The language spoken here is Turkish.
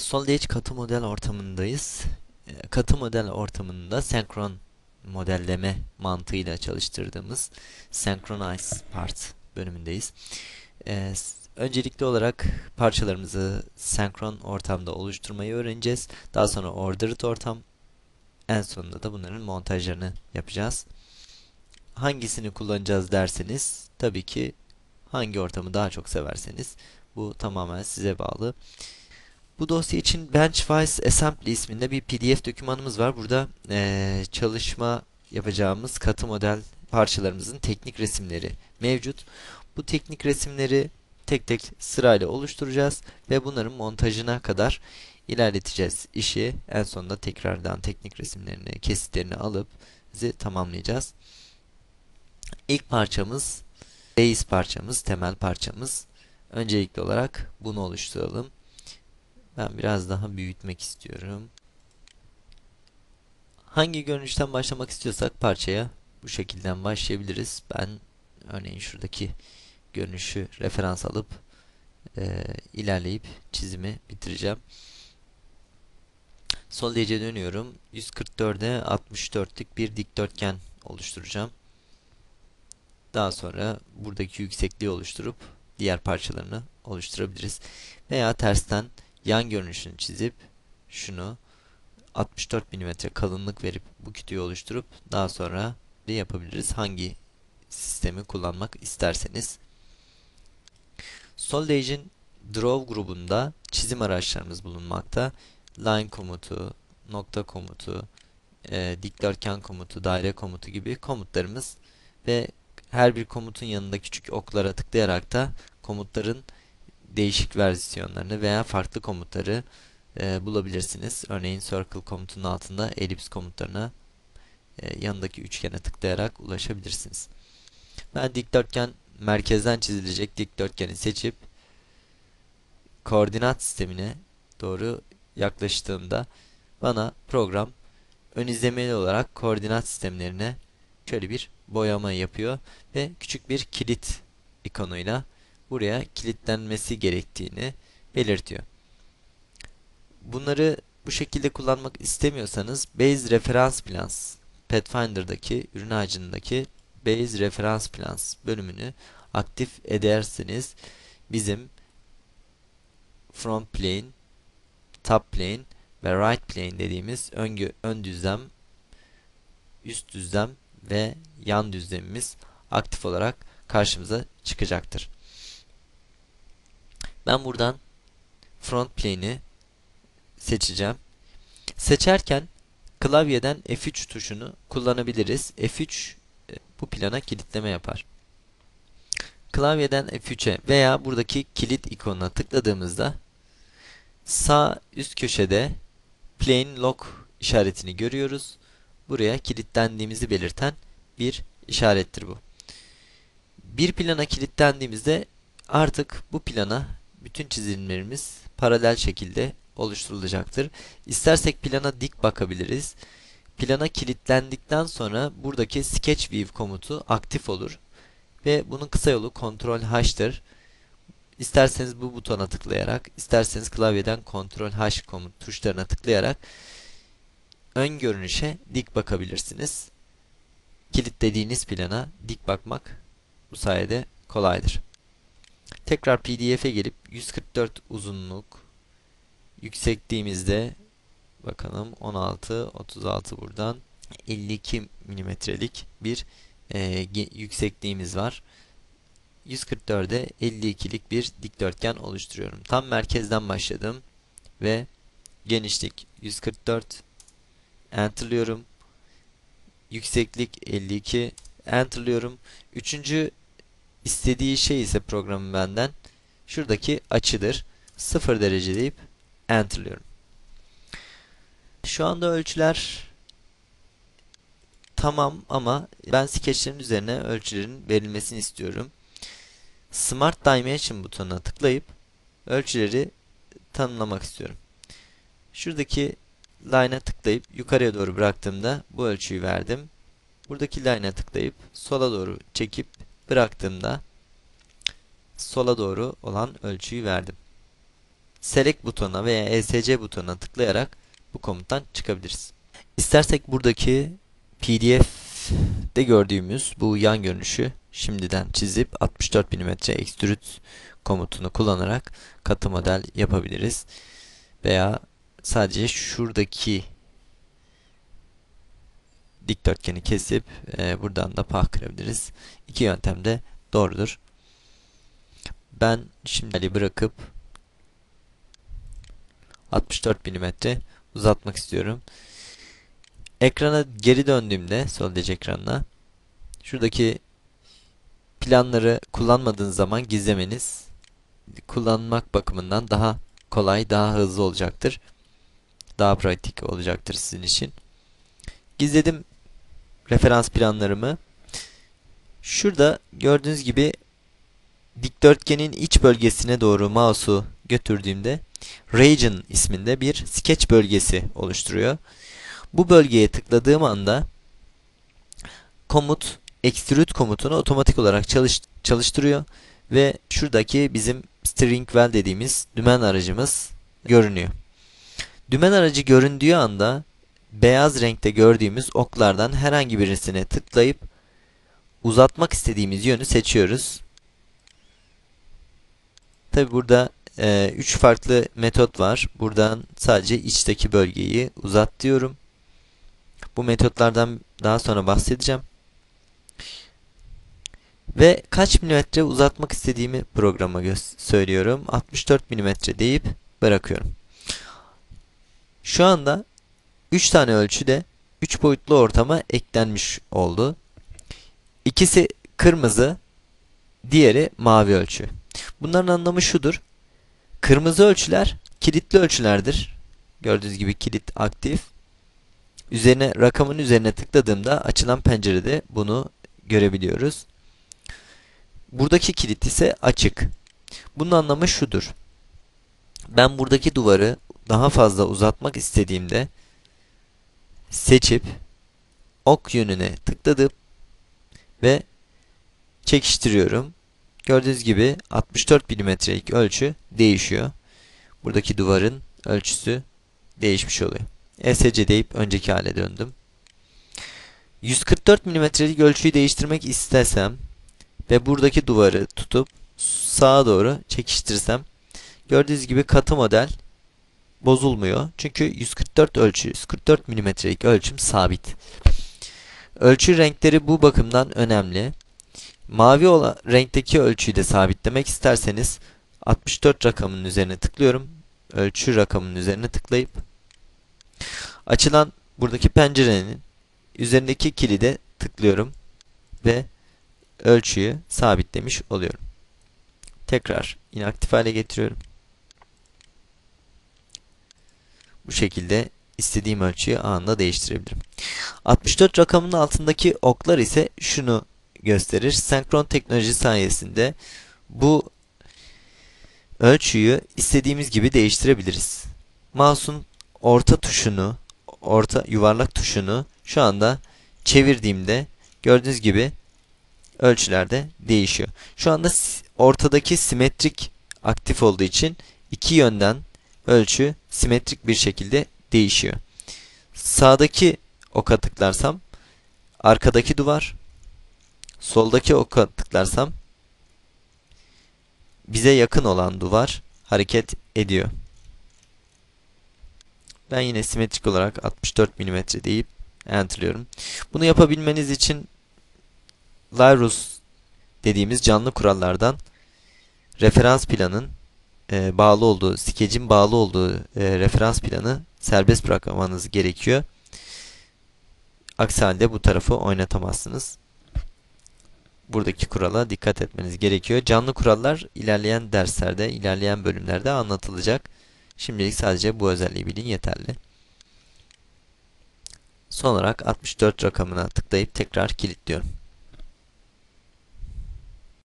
Solid katı model ortamındayız. E, Katı model ortamında senkron modelleme mantığıyla çalıştırdığımız Synchronize Part bölümündeyiz. E, s- öncelikli olarak parçalarımızı senkron ortamda oluşturmayı öğreneceğiz. Daha sonra ordered ortam, en sonunda da bunların montajlarını yapacağız. Hangisini kullanacağız derseniz, tabii ki hangi ortamı daha çok severseniz bu tamamen size bağlı. Bu dosya için Benchwise Assembly isminde bir PDF dokümanımız var. Burada eee, çalışma yapacağımız katı model parçalarımızın teknik resimleri mevcut. Bu teknik resimleri tek tek sırayla oluşturacağız ve bunların montajına kadar ilerleteceğiz işi. En sonunda tekrardan teknik resimlerini, kesitlerini alıp bizi tamamlayacağız. İlk parçamız base parçamız, temel parçamız. Öncelikli olarak bunu oluşturalım. Ben biraz daha büyütmek istiyorum. Hangi görünüşten başlamak istiyorsak parçaya bu şekilden başlayabiliriz. Ben örneğin şuradaki görünüşü referans alıp eee, ilerleyip çizimi bitireceğim. Sol DC dönüyorum. 144'e 64'lük bir dikdörtgen oluşturacağım. Daha sonra buradaki yüksekliği oluşturup diğer parçalarını oluşturabiliriz. Veya tersten yan görünüşünü çizip şunu 64 mm kalınlık verip bu kütüğü oluşturup daha sonra de yapabiliriz. Hangi sistemi kullanmak isterseniz. Soldage'in Draw grubunda çizim araçlarımız bulunmakta. Line komutu, nokta komutu, e, dikdörtgen komutu, daire komutu gibi komutlarımız ve her bir komutun yanında küçük oklara tıklayarak da komutların değişik versiyonlarını veya farklı komutları e, bulabilirsiniz. Örneğin circle komutunun altında elips komutlarına e, yanındaki üçgene tıklayarak ulaşabilirsiniz. Ben dikdörtgen merkezden çizilecek dikdörtgeni seçip koordinat sistemine doğru yaklaştığımda bana program ön izlemeli olarak koordinat sistemlerine şöyle bir boyama yapıyor ve küçük bir kilit ikonuyla buraya kilitlenmesi gerektiğini belirtiyor. Bunları bu şekilde kullanmak istemiyorsanız Base Reference Plans Pathfinder'daki ürün ağacındaki Base Reference Plans bölümünü aktif ederseniz bizim front plane, top plane ve right plane dediğimiz ön, ön düzlem, üst düzlem ve yan düzlemimiz aktif olarak karşımıza çıkacaktır. Ben buradan front plane'i seçeceğim. Seçerken klavyeden F3 tuşunu kullanabiliriz. F3 e, bu plana kilitleme yapar. Klavyeden F3'e veya buradaki kilit ikonuna tıkladığımızda sağ üst köşede Plane Lock işaretini görüyoruz. Buraya kilitlendiğimizi belirten bir işarettir bu. Bir plana kilitlendiğimizde artık bu plana bütün çizimlerimiz paralel şekilde oluşturulacaktır. İstersek plana dik bakabiliriz. Plana kilitlendikten sonra buradaki Sketch View komutu aktif olur. Ve bunun kısa yolu Ctrl H'tır. İsterseniz bu butona tıklayarak, isterseniz klavyeden Ctrl H komut tuşlarına tıklayarak ön görünüşe dik bakabilirsiniz. Kilitlediğiniz plana dik bakmak bu sayede kolaydır. Tekrar PDF'e gelip 144 uzunluk yüksekliğimizde bakalım 16 36 buradan 52 milimetrelik bir e, yüksekliğimiz var. 144'e 52'lik bir dikdörtgen oluşturuyorum. Tam merkezden başladım ve genişlik 144 enterlıyorum. Yükseklik 52 enterlıyorum. Üçüncü istediği şey ise programın benden şuradaki açıdır. 0 derece deyip enterlıyorum. Şu anda ölçüler tamam ama ben skeçlerin üzerine ölçülerin verilmesini istiyorum. Smart Dimension butonuna tıklayıp ölçüleri tanımlamak istiyorum. Şuradaki line'a tıklayıp yukarıya doğru bıraktığımda bu ölçüyü verdim. Buradaki line'a tıklayıp sola doğru çekip bıraktığımda sola doğru olan ölçüyü verdim. Select butonuna veya ESC butonuna tıklayarak bu komuttan çıkabiliriz. İstersek buradaki PDF'de gördüğümüz bu yan görünüşü şimdiden çizip 64 mm extrude komutunu kullanarak katı model yapabiliriz. Veya sadece şuradaki dikdörtgeni kesip e, buradan da pah kırabiliriz. İki yöntem de doğrudur. Ben şimdi bırakıp 64 mm uzatmak istiyorum. Ekrana geri döndüğümde soldeci ekranına şuradaki planları kullanmadığınız zaman gizlemeniz kullanmak bakımından daha kolay, daha hızlı olacaktır. Daha pratik olacaktır sizin için. Gizledim referans planlarımı. Şurada gördüğünüz gibi dikdörtgenin iç bölgesine doğru mouse'u götürdüğümde Region isminde bir sketch bölgesi oluşturuyor. Bu bölgeye tıkladığım anda komut extrude komutunu otomatik olarak çalış, çalıştırıyor ve şuradaki bizim string well dediğimiz dümen aracımız görünüyor. Dümen aracı göründüğü anda beyaz renkte gördüğümüz oklardan herhangi birisine tıklayıp uzatmak istediğimiz yönü seçiyoruz. Tabi burada 3 e, farklı metot var. Buradan sadece içteki bölgeyi uzat diyorum. Bu metotlardan daha sonra bahsedeceğim. Ve kaç milimetre uzatmak istediğimi programa söylüyorum. 64 milimetre deyip bırakıyorum. Şu anda 3 tane ölçüde 3 boyutlu ortama eklenmiş oldu. İkisi kırmızı, diğeri mavi ölçü. Bunların anlamı şudur. Kırmızı ölçüler kilitli ölçülerdir. Gördüğünüz gibi kilit aktif. Üzerine rakamın üzerine tıkladığımda açılan pencerede bunu görebiliyoruz. Buradaki kilit ise açık. Bunun anlamı şudur. Ben buradaki duvarı daha fazla uzatmak istediğimde seçip ok yönüne tıkladım ve çekiştiriyorum. Gördüğünüz gibi 64 milimetrelik ölçü değişiyor. Buradaki duvarın ölçüsü değişmiş oluyor. ESC deyip önceki hale döndüm. 144 milimetrelik ölçüyü değiştirmek istesem ve buradaki duvarı tutup sağa doğru çekiştirsem gördüğünüz gibi katı model bozulmuyor. Çünkü 144 ölçü, 144 milimetrelik ölçüm sabit. Ölçü renkleri bu bakımdan önemli. Mavi olan renkteki ölçüyü de sabitlemek isterseniz 64 rakamının üzerine tıklıyorum. Ölçü rakamının üzerine tıklayıp açılan buradaki pencerenin üzerindeki kilide tıklıyorum ve ölçüyü sabitlemiş oluyorum. Tekrar inaktif hale getiriyorum. Bu şekilde istediğim ölçüyü anında değiştirebilirim. 64 rakamının altındaki oklar ise şunu gösterir. Senkron teknoloji sayesinde bu ölçüyü istediğimiz gibi değiştirebiliriz. Mouse'un orta tuşunu, orta yuvarlak tuşunu şu anda çevirdiğimde gördüğünüz gibi ölçülerde değişiyor. Şu anda ortadaki simetrik aktif olduğu için iki yönden ölçü simetrik bir şekilde değişiyor. Sağdaki oka tıklarsam arkadaki duvar, soldaki oka tıklarsam bize yakın olan duvar hareket ediyor. Ben yine simetrik olarak 64 mm deyip enterliyorum. Bunu yapabilmeniz için Lairus dediğimiz canlı kurallardan referans planın e, bağlı olduğu, skecin bağlı olduğu e, referans planı serbest bırakmanız gerekiyor. Aksi halde bu tarafı oynatamazsınız. Buradaki kurala dikkat etmeniz gerekiyor. Canlı kurallar ilerleyen derslerde, ilerleyen bölümlerde anlatılacak. Şimdilik sadece bu özelliği bilin yeterli. Son olarak 64 rakamına tıklayıp tekrar kilitliyorum.